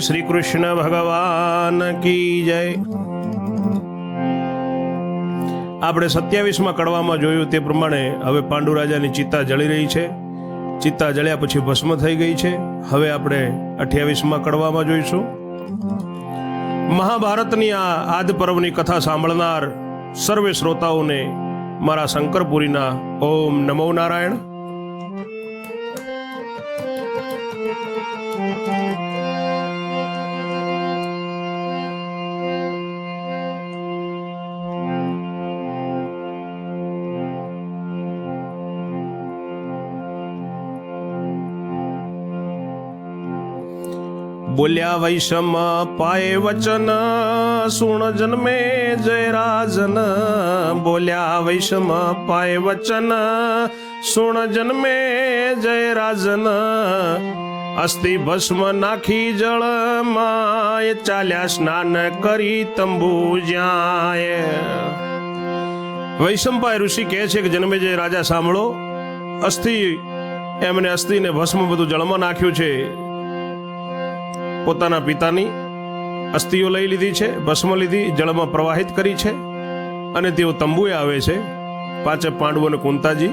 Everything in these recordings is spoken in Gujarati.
શ્રી કૃષ્ણ ભગવાન કી જય આપણે સત્યાવીસમાં કડવામાં જોયું તે પ્રમાણે હવે પાંડુ રાજાની ચિત્તા જળી રહી છે. ચિત્તા જળ્યા પછી ભસ્મ થઈ ગઈ છે. હવે આપણે અઠ્યાવીસમાં કડવામાં જોઈશું. મહાભારતની આ આદ પર્વની કથા સાંભળનાર સર્વે શ્રોતાઓને મારા શંકરપુરીના ઓમ નમો નારાયણ. બોલ્યા વૈષમ પાય વચન, સુણ જન્મે જય રાજન બોલ્યા વૈષમ પાય વચન, સુણ જન્મે જય રાજન અસ્થિ ભસ્મ નાખી જળ માય ચાલ્યા સ્નાન કરી તંબુ જ્યાં વૈશંપાય ઋષિ કહે છે કે, જન્મે જય રાજા સાંભળો. અસ્થિ, એમને અસ્થિને ભસ્મ બધું જળમાં નાખ્યું છે. પોતાના પિતાની અસ્થિઓ લઈ લીધી છે, ભસ્મ લીધી, જળમાં પ્રવાહિત કરી છે અને તેઓ તંબુએ આવે છે. પાંચે પાંડવો અને કુંતાજી.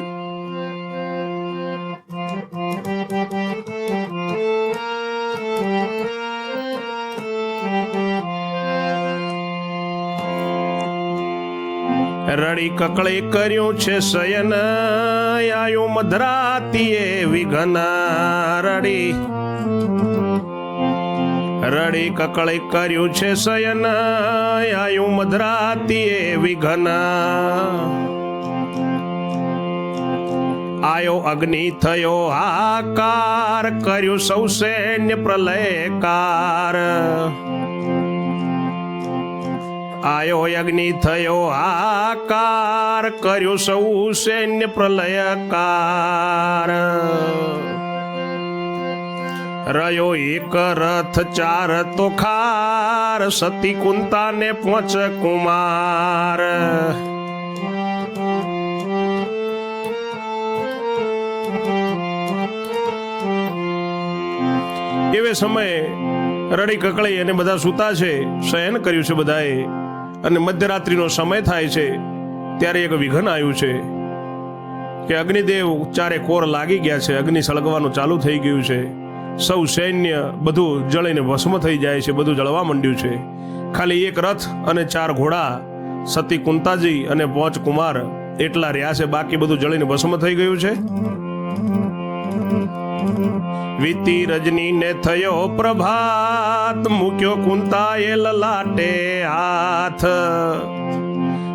રડી કકળે કર્યું છે શયન, આયો મધરાતીએ વિઘન, રડી રડી કકળી કર્યું છે શયન, આયું મધરાતીએ વિઘન. આયો અગ્નિ થયો, આકાર કર્યું સૌ સૈન્ય પ્રલયકાર. આયો અગ્નિ થયો, આકાર કર્યો સૌ સૈન્ય પ્રલયકાર. રહ્યો એક રથ ચાર તો ખાર સતી કુંતા ને પોચ કુમાર. એવે સમયે રડી કકળી અને બધા સૂતા છે, શયન કર્યું છે બધાએ. અને મધ્યરાત્રિનો સમય થાય છે, ત્યારે એક વિઘન આવ્યું છે કે અગ્નિદેવ ચારે કોર લાગી ગયા છે, અગ્નિ સળગવાનું ચાલુ થઈ ગયું છે. સૌ સૈન્ય બધું જળીને ભસ્મ થઈ જાય છે, બધું જળવા માંડ્યું છે. ખાલી એક રથ અને ચાર ઘોડા, સતી કુંતાજી અને પોંચ કુમાર એટલા રહ્યા છે, બાકી બધું જળીને ભસ્મ થઈ ગયું છે. વીતી રજની ને થયો પ્રભાત, મૂક્યો કુંતાએ લલાટે હાથ.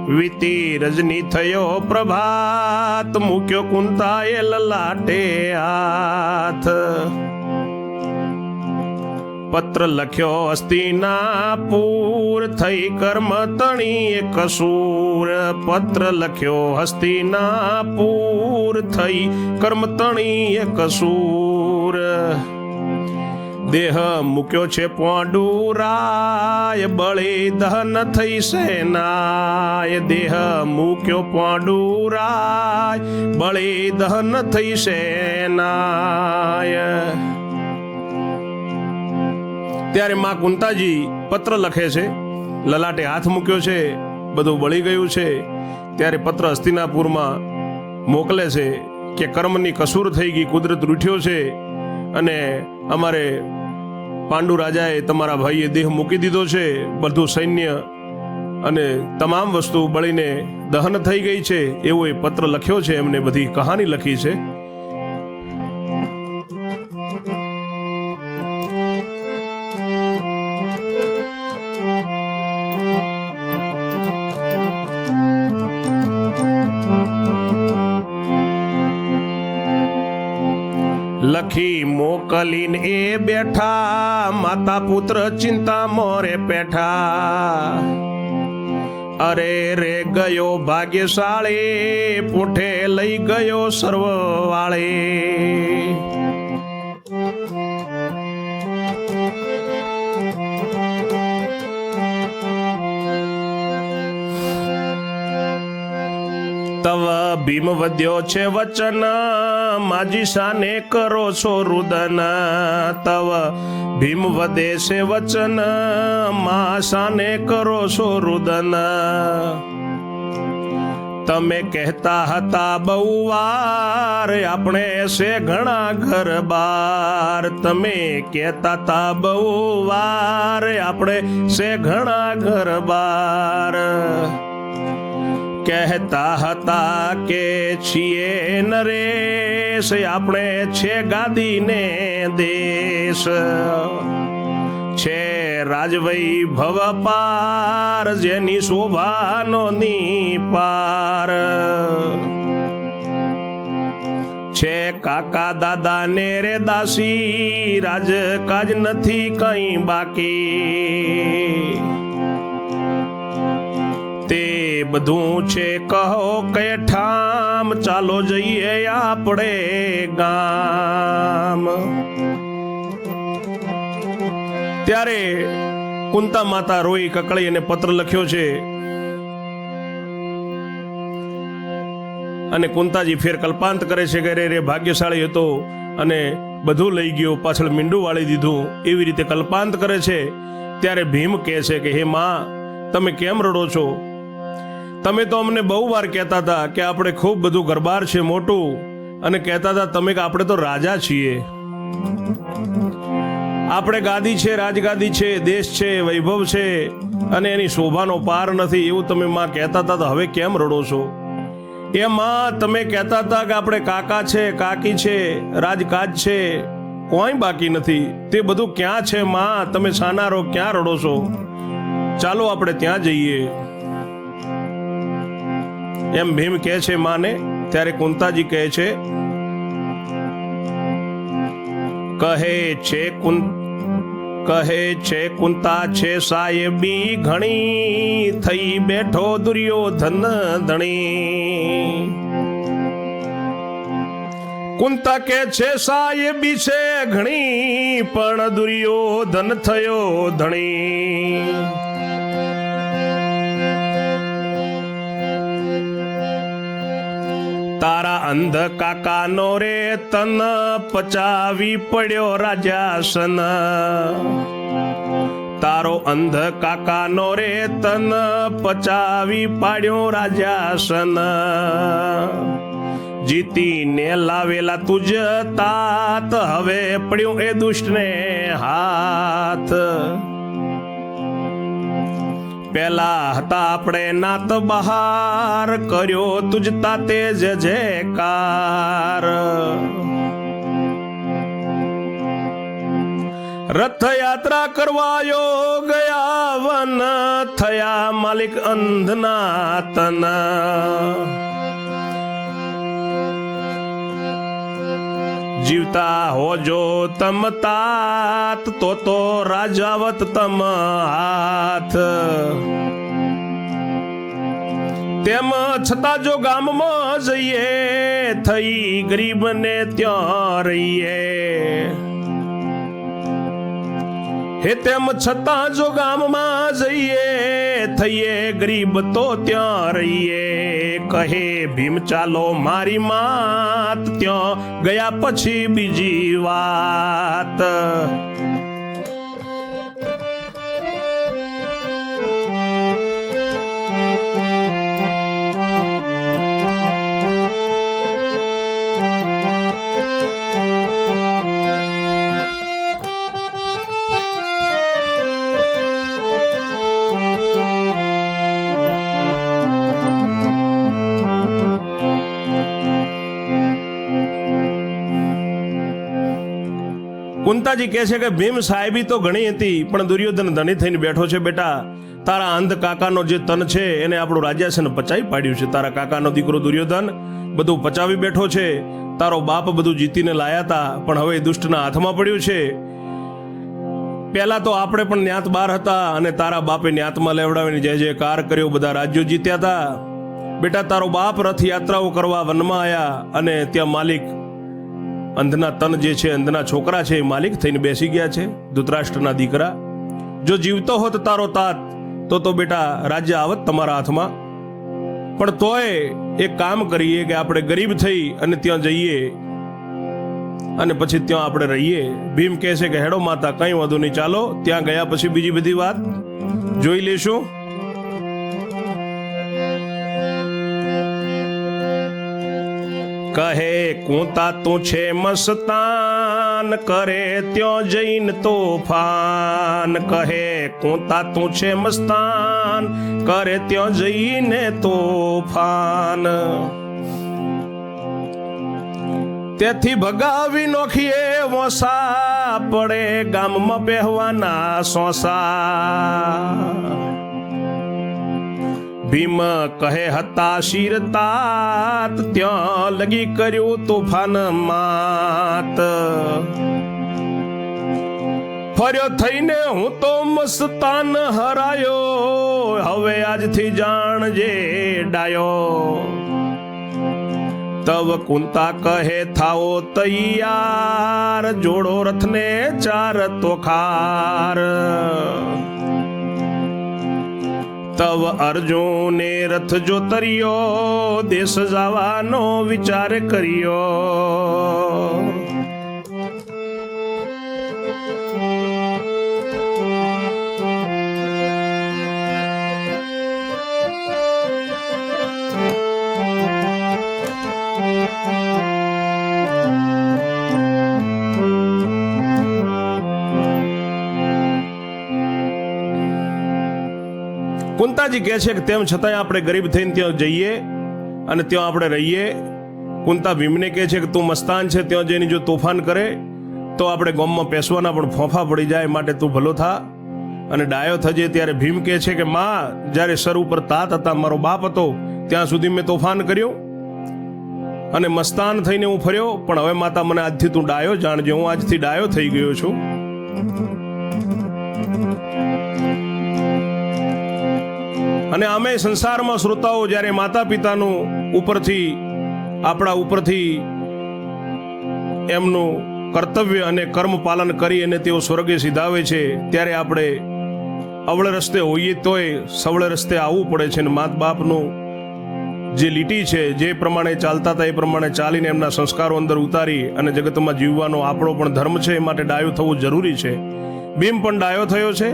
વીતી રજની થયો પ્રભાત, મૂક્યો કુંતાએ લલાટે હાથ. પત્ર લખ્યો હસ્તિનાપુર થઈ કર્મ તણી કસૂર પત્ર લખ્યો હસ્તિના પૂર થઈ કર્મ તણી કસૂર દેહ મૂક્યો છે પોંડુરાય, બળે દહન થઈ સેનાય. દેહ મૂક્યો પોંડુરાય, બળે દહન થઈ સેનાય. ત્યારે માં કુંતાજી પત્ર લખે છે. લલાટે હાથ મૂક્યો છે. બધું બળી ગયું છે. ત્યારે પત્ર હસ્તિનાપુરમાં મોકલે છે કે કર્મની કસૂર થઈ ગઈ, કુદરત રૂઠ્યો છે અને અમારે પાંડુ રાજાએ તમારા ભાઈએ દેહ મૂકી દીધો છે. બધું સૈન્ય અને તમામ વસ્તુ બળીને દહન થઈ ગઈ છે. એવો એ પત્ર લખ્યો છે. એમને બધી કહાની લખી છે. લખી મોકલીને એ બેઠા. માતા પુત્ર ચિંતા મોરે પેઠા. અરે રે ગયો ભાગ્યશાળી, પૂઠે લઈ ગયો સર્વ ભીમ વધ્યો છે વચન. માજી શાને કરો છો રુદન. તવ ભીમ વધે છે વચન. મા શાને કરો છો રુદન. તમે કહેતા હતા બહુ વાર આપણે છે ઘણા ઘર બાર. તમે કહેતા હતા બહુ વાર આપણે છે ઘણા ઘર બાર. કહેતા હતા કે છીએ નરેશ, આપણે છે ગાદીને દેશ. છે રાજવૈ ભવ પાર, જેની શોભાનો ની પાર છે કાકા દાદા ને રે દાસી, રાજ કાજ નથી કઈ બાકી. તે બધું છે, કહો કે ઠામ. ચાલો જઈએ આપણે ગામ. ત્યારે કુંતા માતા રોઈ કકળી અને પત્ર લખ્યો છે. અને કુંતાજી ફેર કલ્પાંત કરે છે કે રે રે ભાગ્યશાળી હતો અને બધું લઈ ગયો, પાછળ મીંડું વાળી દીધું, એવી રીતે કલ્પાંત કરે છે. ત્યારે ભીમ કહે છે કે, હે માં, તમે કેમ રડો છો? તમે તો અમને બહુ વાર કહેતા હતા કે આપણે ખૂબ બધું ગરબાર છે, મોટું. અને કહેતા હતા, તમે કે આપણે તો રાજા છીએ. આપણે ગાદી છે, રાજગાદી છે, દેશ છે, વૈભવ છે, અને એની શોભાનો પાર નથી એવું તમે માં કહેતા હતા, તો હવે કેમ રડો છો? એ માં તમે કહેતા હતા કે આપણે કાકા છે, કાકી છે, રાજકાજ છે, કોઈ બાકી નથી. તે બધું ક્યાં છે, માં? તમે સાનારો ક્યાં રડો છો? ચાલો આપણે ત્યાં જઈએ. એમ ભીમ કહે છે માને, ત્યારે કુંતાજી કહે છે કહે છે કુંત કહે છે કુંતા છે સાહેબી ઘણી, થઈ બેઠો દુર્યોધન ધણી. કુંતા કે છે સાહેબી છે ઘણી, પણ દુર્યોધન થયો ધણી. તારા અંધ કાકાનો રે તન પચાવી પડ્યો રાજાસન. તારો અંધ કાકાનો રે તન પચાવી પાડ્યો રાજાસન. જીતીને લાવેલા તુજ તાત હવે પડ્યું એ દુષ્ટને હાથ. પેલા હતા આપણે નાત બહાર, કર્યો તુજતા તેજ જયકાર. રથયાત્રા કરવાયો ગયા વન થયા માલિક અંધના તન જીવતા હોજો તમ તાત, તો તો રાજાવત તમ હાથ. તેમ છતાં જો ગામમાં જઈએ, થઈ ગરીબને ત્યાં રહીએ. હે તેમ છતાં જો ગામમાં જઈએ, થઈએ ગરીબ તો ત્યાં રહીએ. કહે ભીમ, ચાલો મારી માત, ત્યાં ગયા પછી બીજી વાત. કુંતાજી કહે છે કે ભીમ સાહેબી તો ઘણી હતી, પણ દુર્યોધન ધણી થઈને બેઠો છે બેટા. તારા અંધ કાકાનો જે તન છે, એને આપણું રાજાસન પચાવી પાડ્યું છે. તારા કાકાનો દીકરો દુર્યોધન બધું પચાવી બેઠો છે. તારો બાપ બધું જીતીને લાયા હતા પણ હવે દુષ્ટના હાથમાં પડ્યું છે. પહેલા તો આપણે પણ ન્યાત બાર હતા અને તારા બાપે ન્યાતમાં લેવડાવીને જય જયકાર કર્યો, બધા રાજ્યો જીત્યા હતા બેટા, તારો બાપ રથયાત્રાઓ કરવા વનમાં આવ્યા અને ત્યાં માલિક અંધના તન જે છે, અંધના છોકરા છે, એ માલિક થઈને બેસી ગયા છે, ધૃતરાષ્ટ્રના દીકરા. જો જીવતો હોત તારો તાત, તો તો બેટા રાજ્ય આવત તમારા હાથમાં. પણ તોય એક કામ કરીએ કે આપણે ગરીબ થઈ અને ત્યાં જઈએ અને પછી ત્યાં આપણે રહીએ. ભીમ કહે કે, હેડો માતા, કઈ વાંધો નહીં, ચાલો, ત્યાં ગયા પછી બીજી બધી વાત. જોઈ લેશું. કહે, કુંતા તું છે મસ્તાન, કરે ત્યો જૈન તોફાન. કહે, કુંતા તું છે મસ્તાન, કરે ત્યો જઈને તોફાન. તેથી ભગાવી નોખીએ વસા, પડે ગામમાં બેહવાના સોસા. ભીમ કહે હતા શિરતાત ત્યાં લગી કર્યું તોફાન માત. ફર્યો થઈને હું તો મસ્તાન હરાયો, હવે આજથી જાણજે ડાયો. તવ કુંતા કહે, થાઓ તૈયાર, જોડો રથને ચાર તોખાર. તવ અર્જુને રથ જો તર્યો દેશ જવાનો વિચાર કર્યો. કુંતાજી કહે છે કે તેમ છતાંય આપણે ગરીબ થઈને ત્યાં જઈએ અને ત્યાં આપણે રહીએ. કુંતા ભીમને કહે છે કે તું મસ્તાન છે, ત્યાં જઈને જો તોફાન કરે, તો આપણે ગોમમાં પેસવાના પણ ફોફા પડી જાય માટે તું ભલો થા. અને ડાયો થજે ત્યારે ભીમ કહે છે કે, માં, જ્યારે સર ઉપર તાત હતા, મારો બાપ હતો, ત્યાં સુધી મેં તોફાન કર્યું. અને મસ્તાન થઈને હું ફર્યો, પણ હવે માતા મને આજથી તું ડાયો જાણજે, હું આજથી ડાયો થઈ ગયો છું. અને અમે સંસારમાં શ્રોતાઓ જ્યારે માતા પિતાનું ઉપરથી, આપણા ઉપરથી એમનું કર્તવ્ય અને કર્મ પાલન કરી અને તેઓ સ્વર્ગે સિધાવે છે, ત્યારે આપણે અવળ રસ્તે હોઈએ તોય સવળ રસ્તે આવવું પડે છે અને માત બાપનું જે લીટી છે, જે પ્રમાણે ચાલતા હતા એ પ્રમાણે ચાલીને એમના સંસ્કારો અંદર ઉતારી અને જગતમાં જીવવાનો આપણો પણ ધર્મ છે, એ માટે ડાયો થવું જરૂરી છે. ભીમ પણ ડાયો થયો છે.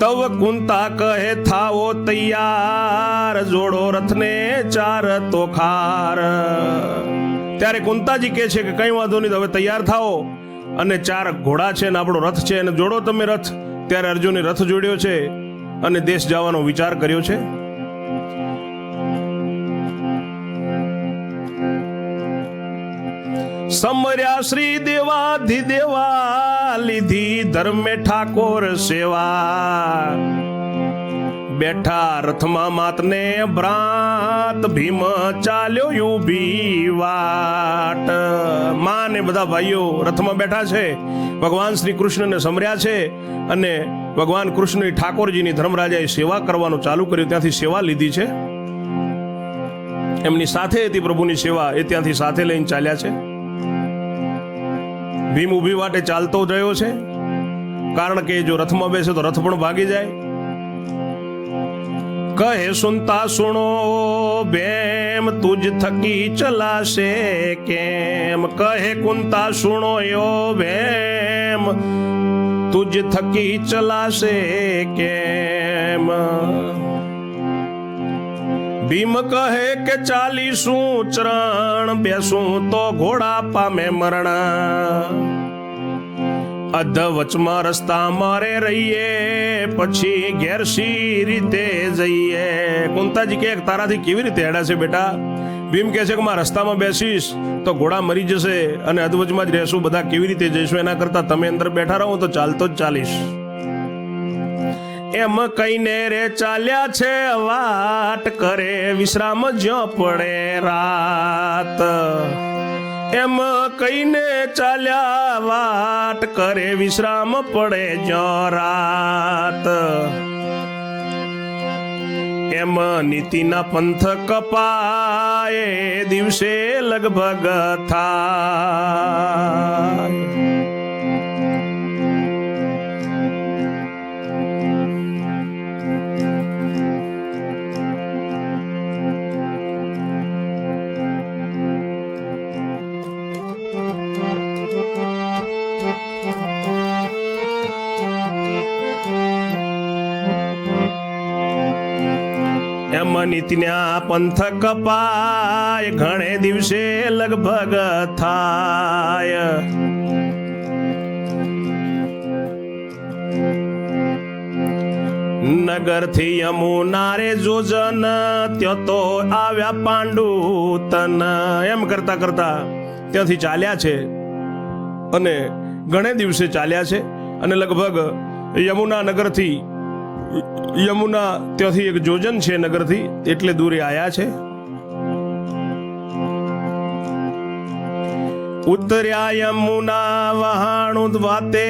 તવ કુંતા કહે થાવો તૈયાર, જોડો રથને ચાર તોખાર ત્યારે કુંતાજી કહે છે કે કઈ વાંધો નહીં હવે તૈયાર થાઓ. અને ચાર ઘોડા છે ને આપણો રથ છે, અને જોડો તમે રથ. ત્યારે અર્જુને રથ જોડ્યો છે અને દેશ જવાનો વિચાર કર્યો છે. સમર્યા શ્રી દેવાધિ દેવા લીધી ધર્મે ઠાકોર સેવા. બેઠા રથમાં માતને ભ્રાત ભીમ ચાલ્યો યુભી વાટ. માને બધા ભાઈઓ રથમાં બેઠા છે. ભગવાન શ્રી કૃષ્ણને સમર્યા છે અને ભગવાન કૃષ્ણ ઠાકોરજીની ધર્મરાજાએ સેવા કરવાનું ચાલુ કર્યું. ત્યાંથી સેવા લીધી છે. એમની સાથે હતી પ્રભુની સેવા. એ ત્યાંથી સાથે લઈને ચાલ્યા છે. ભીમ ઊભી વાટે ચાલતો રહ્યો છે. કારણ કે જો રથમાં બેસે તો રથ પણ ભાગી જાય. કહે, સુનતા સુણો બેમ તુજ થકી ચલાશે કેમ? કહે, કુંતા સુણો યો બેમ તુજ થકી ચલાશે કેમ? ભીમ કહે કે ચાલીસું ચરણ, બેસું તો ઘોડા પામે મરણ. અધ વચમાં રસ્તા મારે રહીએ, પછી ઘેરસી રીતે જઈએ? કુંતાજી કે તારાથી કેવી રીતે હેડા છે બેટા? ભીમ કહે છે કે માં રસ્તામાં બેસીશ તો ઘોડા મરી જશે અને અધવચમાં જ રહેશું, બધા કેવી રીતે જઈશું? એના કરતા તમે અંદર બેઠા રહો, તો ચાલતો જ ચાલીશ. એમ કહીને રે ચાલ્યા છે વાટ કરે, વિશ્રામ જ્યો પડે રાત. એમ કહીને ચાલ્યા વાટ કરે, વિશ્રામ પડે જો રાત. એમ નીતિના પંથ કપાય, દિવસે લગભગ થાય. એમ પંથ કપાય. ઘણે દિવસે લગભગ થાય. નગરથી યમુના રે જોજન ત્યાં તો આવ્યા પાંડુ તન એમ કરતા કરતા ત્યાંથી ચાલ્યા છે. અને ઘણે દિવસે ચાલ્યા છે. અને લગભગ યમુના નગરથી યમુના ત્યાંથી એક જોજન છે નગરથી, એટલે દૂરે આયા છે. ઉતર્યા યમુના વહાણું વાતે,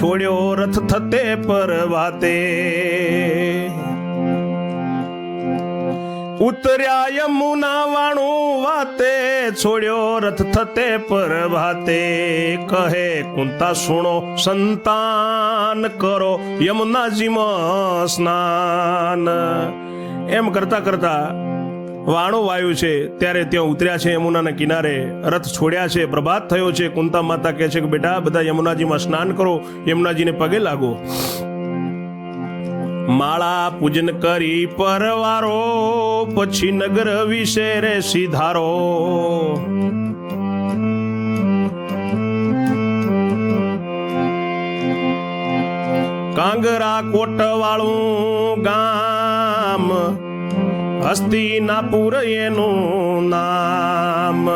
છોડ્યો રથ થતે પર વાતે. ઉતર્યા યમુના વાણું વાતે, છોડ્યો રથ થતે પર ભાતે કહે, કુંતા સુણો, સંતાન કરો, યમુનાજીમાં સ્નાન. એમ કરતા કરતા વાણો વાયુ છે, ત્યારે ત્યાં ઉતર્યા છે યમુનાના કિનારે. રથ છોડ્યા છે, પ્રભાત થયો છે. કુંતા માતા કહે છે કે, બેટા, બધા યમુનાજીમાં સ્નાન કરો, યમુનાજીને પગે લાગો. માળા પૂજન કરી પરવારો, પછી નગર વિશે રે સીધારો કાંગરા કોટવાળું ગામ, હસ્તિનાપુર એનું નામ.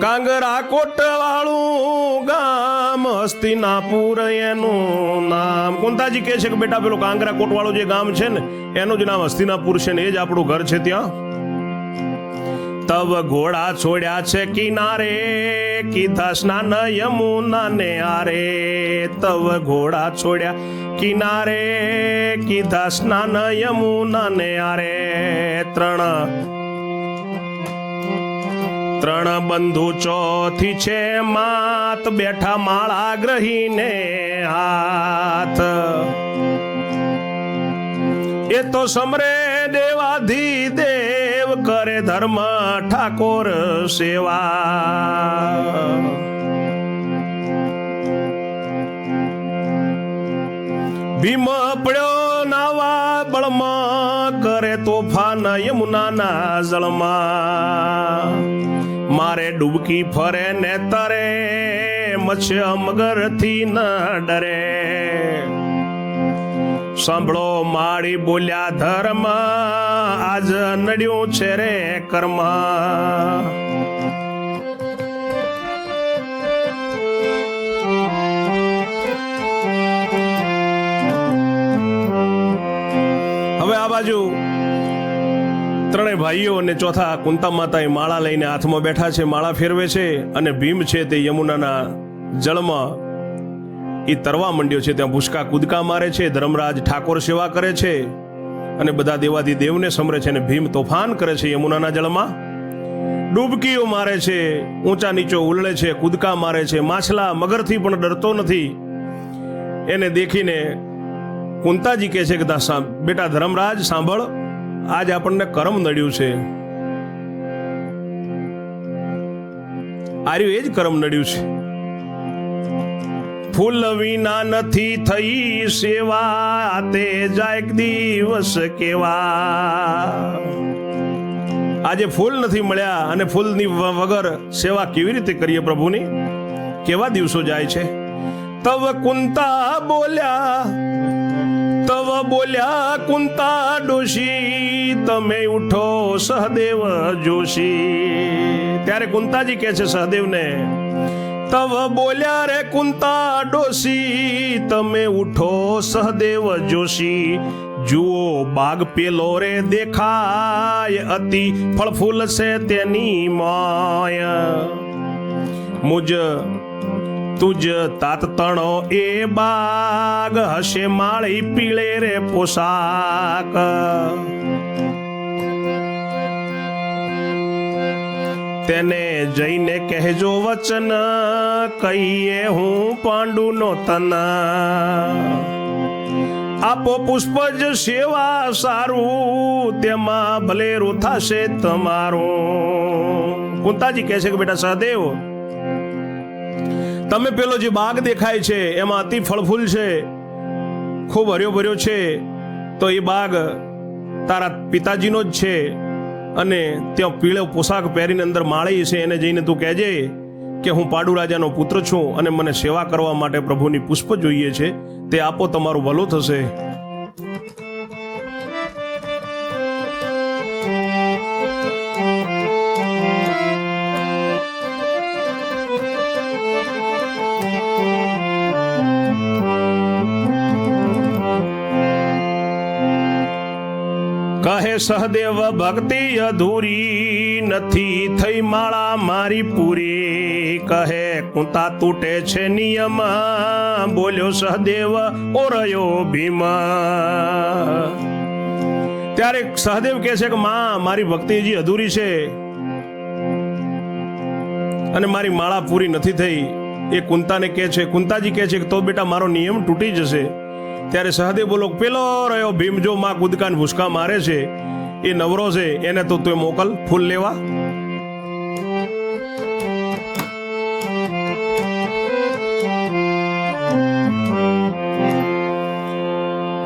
કાંગરા કોટવાળું ગામ હસ્તિનાપુર એનું નામ. કુંતાજી કહે છે કે બેટા, પેલો કાંગરા કોટવાળું જે ગામ છે ને, એનું જ નામ હસ્તિનાપુર છે ને, એ જ આપણું ઘર છે ત્યાં. તવ ઘોડા છોડ્યા છે કિનારે, કીધા સ્નાન યમુના ને આરે. તવ ઘોડા છોડ્યા કિનારે, કીધા સ્નાન યમુના ને આરે. ત્રણ ત્રણ બંધુ ચોથી છે માત, બેઠા માળા ગ્રહીને હાથ. એ તો સમરે દેવાધી દેવ કરે ધર્મ ઠાકોર સેવા. ભીમ પડ્યો નાવા બળમાં, કરે તોફાન યમુનાના જળમાં. મારે ડૂબકી ફરે ને તરે મચ્છ મગરથી ન ડરે. સાંભળો માળી બોલ્યા ધર્મ, આજ નડ્યું છે રે કર્મ. હવે આ બાજુ ત્રણેય ભાઈઓ અને ચોથા કુંતા માતા માળા લઈને હાથમાં બેઠા છે, માળા ફેરવે છે અને ભીમ છે તે યમુનાના જળમાં. એ તરવા માંડ્યો છે, ત્યાં ભૂસકા કૂદકા મારે છે, ધર્મરાજ ઠાકોર સેવા કરે છે અને બધા દેવાદી દેવને સમરે છે અને ભીમ તોફાન કરે છે યમુનાના જળમાં. ડૂબકીઓ મારે છે, ઊંચા નીચો ઉલળે છે, કૂદકા મારે છે, માછલા મગરથી પણ ડરતો નથી. એને દેખીને કુંતાજી કહે છે કે બેટા ધર્મરાજ, સાંભળ આજ આપણને કરમ નડ્યું છે. આર્યું એ જ કરમ નડ્યું છે. ફૂલ વિના નથી થઈ સેવા, તે જાય દિવસ કેવા. આજે ફૂલ નથી મળ્યા અને ફૂલની વગર સેવા કેવી રીતે કરીએ પ્રભુની? કેવા દિવસો જાય છે? તવ કુંતા બોલ્યા તવ બોલ્યા, કુંતા ડોશી, તમે ઉઠો સહદેવ જોશી. ત્યારે કુંતાજી કહે છે સહદેવને, તવ બોલ્યા રે કુંતા ડોશી, તમે ઉઠો સહદેવ જોશી. જુઓ, બાગ પેલો રે દેખાય, અતિ ફળ ફૂલ છે તેની માય. મુજ તુજ તાત તણો એ બાગ હશે માળી પીળે રે પોશાક. તેને જઈને કહેજો વચન, કહીએ હું પાંડુનો તન. આપો પુષ્પજ સેવા સારું, તેમાં ભલેરું થશે તમારું. કુંતાજી કહે છે કે બેટા સહદેવ તમે પેલો જે બાગ દેખાય છે, એમાં અતિ ફળફૂલ છે, ખૂબ હર્યો ભર્યો છે, તો એ બાગ તારા પિતાજીનો જ છે અને ત્યાં પીળો પોશાક પહેરીને અંદર માળી છે. એને જઈને તું કહેજે કે હું પાડુ રાજાનો પુત્ર છું અને મને સેવા કરવા માટે પ્રભુની પુષ્પ જોઈએ છે. તે આપો, તમારું ભલું થશે. સહદેવ ભક્તિ અધૂરી નથી. થઈ માળા મારી પૂરી. કહે, કુંતા તૂટે છે નિયમ. બોલ્યો સહદેવ, ઓરયો ભીમ. ત્યારે સહદેવ કહે છે કે, માં, મારી ભક્તિજી અધૂરી છે. અને મારી માળા પૂરી નથી થઈ. એ કુંતાને કહે છે, કુંતાજી કહે છે કે, તો બેટા, મારો નિયમ તૂટી જશે. ત્યારે સહદેવ બોલો, પેલો રહ્યો ભીમ જો માં કુદકાન ભૂસકા મારે છે? એ નવરો છે, એને તો તું મોકલ ફૂલ લેવા.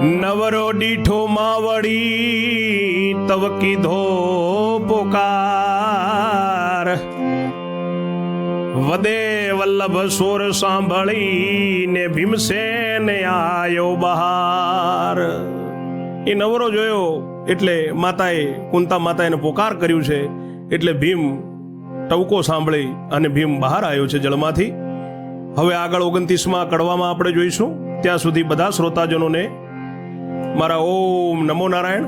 નવરો દીઠો માવડી તવ કીધો પોકાર વદે વલ્લભ સોર સાંભળીને ભીમસેન આયો બહાર. એ નવરો જોયો એટલે માતાએ, કુંતા માતાએ પોકાર કર્યું છે, એટલે ભીમ ટવકો સાંભળી અને ભીમ બહાર આવ્યો છે જળમાંથી. હવે આગળ ઓગણત્રીસમાં કડવામાં આપણે જોઈશું. ત્યાં સુધી બધા શ્રોતાજનોને મારા ઓમ નમો નારાયણ.